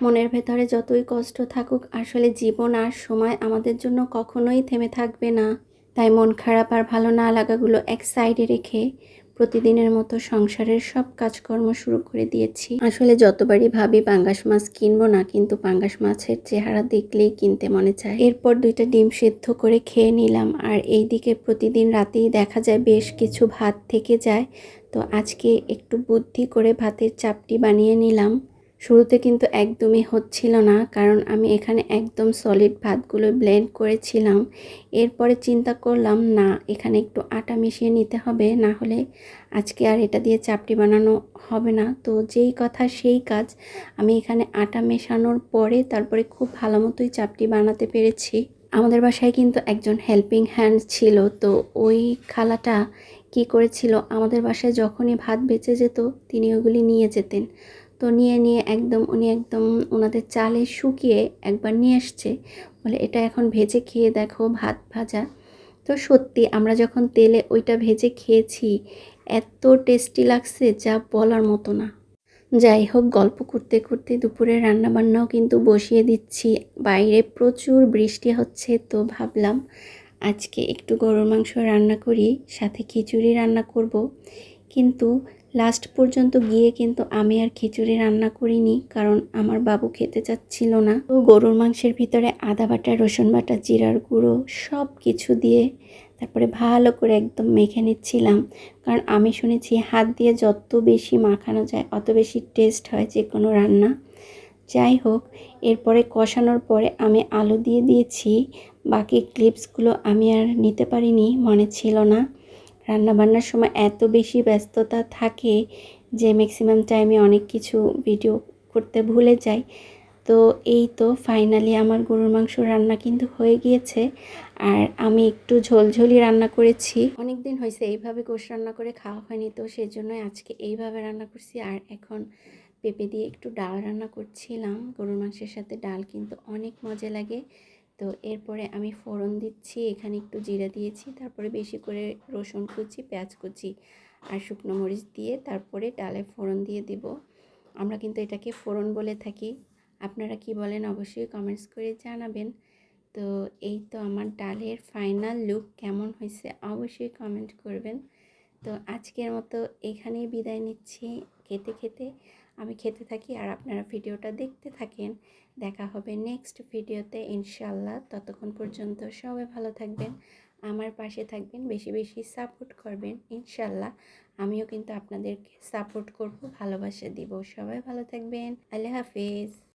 মনের ভেতরে যতই কষ্ট থাকুক, আসলে জীবন আর সময় আমাদের জন্য কখনোই থেমে থাকবে না। তাই মন খারাপ আর ভালো না লাগাগুলো এক সাইডে রেখে প্রতিদিনের মতো সংসারের সব কাজকর্ম শুরু করে দিয়েছি। আসলে যতবারই ভাবি পাঙ্গাস মাছ কিনবো না, কিন্তু পাঙ্গাস মাছের চেহারা দেখলেই কিনতে মনে চায়। এরপর দুইটা ডিম সেদ্ধ করে খেয়ে নিলাম, আর এই দিকে প্রতিদিন রাতেই দেখা যায় বেশ কিছু ভাত থেকে যায়। তো আজকে একটু বুদ্ধি করে ভাতের চাপটি বানিয়ে নিলাম। শুরুতে কিন্তু একদমই হচ্ছিল না, কারণ আমি এখানে একদম সলিড ভাতগুলো ব্লেন্ড করেছিলাম। এরপরে চিন্তা করলাম, না, এখানে একটু আটা মিশিয়ে নিতে হবে, না হলে আজকে আর এটা দিয়ে চাপটি বানানো হবে না। তো যেই কথা সেই কাজ, আমি এখানে আটা মেশানোর পরে তারপরে খুব ভালো মতোই চাপটি বানাতে পেরেছি। আমাদের বাসায় কিন্তু একজন হেল্পিং হ্যান্ড ছিল, তো ওই খালাটা কি করেছিল, আমাদের বাসায় যখনই ভাত বেঁচে যেত, তিনি ওগুলি নিয়ে যেতেন। তো নিয়ে নিয়ে একদম উনি একদম ওনাদের চালে শুকিয়ে একবার নিয়ে এসছে। বলে, এটা এখন ভেজে খেয়ে দেখো, ভাত ভাজা। তো সত্যি, আমরা যখন তেলে ওইটা ভেজে খেয়েছি, এত টেস্টি লাগছে, যা বলার মতো না। যাই হোক, গল্প করতে করতে দুপুরে রান্নাবান্নাও কিন্তু বসিয়ে দিচ্ছি। বাইরে প্রচুর বৃষ্টি হচ্ছে, তো ভাবলাম আজকে একটু গরুর মাংস রান্না করি, সাথে খিচুড়ি রান্না করব। কিন্তু লাস্ট পর্যন্ত গিয়ে কিন্তু আমি আর খিচুড়ি রান্না করিনি, কারণ আমার বাবু খেতে চাচ্ছিল না। তো গরুর মাংসের ভিতরে আদা বাটা, রসুন বাটা, জিরার গুঁড়ো সব কিছু দিয়ে তারপরে ভালো করে একদম মেখে নিচ্ছিলাম। কারণ আমি শুনেছি হাত দিয়ে যত বেশি মাখানো যায়, অত বেশি টেস্ট হয় যে কোনো রান্না। যাই হোক, এরপরে কষানোর পরে আমি আলু দিয়ে দিয়েছি, বাকি ক্লিপসগুলো আমি আর নিতে পারিনি, মনে ছিল না। রান্নাবান্নার সময় এত বেশি ব্যস্ততা থাকে যে ম্যাক্সিমাম টাইমে অনেক কিছু ভিডিও করতে ভুলে যাই। তো এই তো ফাইনালি আমার গরুর মাংস রান্না কিন্তু হয়ে গিয়েছে আর আমি একটু ঝোলঝোলি রান্না করেছি। অনেক দিন হয়েছে এইভাবে গোশ রান্না করে খাওয়া হয়নি তো সেই জন্যই আজকে এইভাবে রান্না করছি আর এখন পেঁপে দিয়ে একটু ডাল রান্না করছিলাম। গরুর মাংসের সাথে ডাল কিন্তু অনেক মজা লাগে। তো এরপরে আমি ফোড়ন দিচ্ছি, এখানে একটু জিরা দিয়েছি, তারপরে বেশি করে রসুন কুচি, পেঁয়াজ কুচি আর শুকনো মরিচ দিয়ে তারপরে ডালে ফোড়ন দিয়ে দিব। আমরা কিন্তু এটাকে ফোড়ন বলে থাকি। আপনারা কি বলেন অবশ্যই কমেন্টস করে জানাবেন। তো এই তো আমার ডালের ফাইনাল লুক কেমন হয়েছে অবশ্যই কমেন্ট করবেন। তো আজকের মতো এখানেই বিদায় নিচ্ছি। খেতে খেতে আমি খেতে থাকি আর আপনারা ভিডিওটা দেখতে থাকেন। দেখা হবে নেক্সট ভিডিওতে ইনশাল্লাহ ততক্ষণ পর্যন্ত সবাই ভালো থাকবেন, আমার পাশে থাকবেন, বেশি বেশি সাপোর্ট করবেন ইনশাল্লাহ আমিও কিন্তু আপনাদেরকে সাপোর্ট করব, ভালোবাসা দিব। সবাই ভালো থাকবেন। আল্লাহ হাফিজ।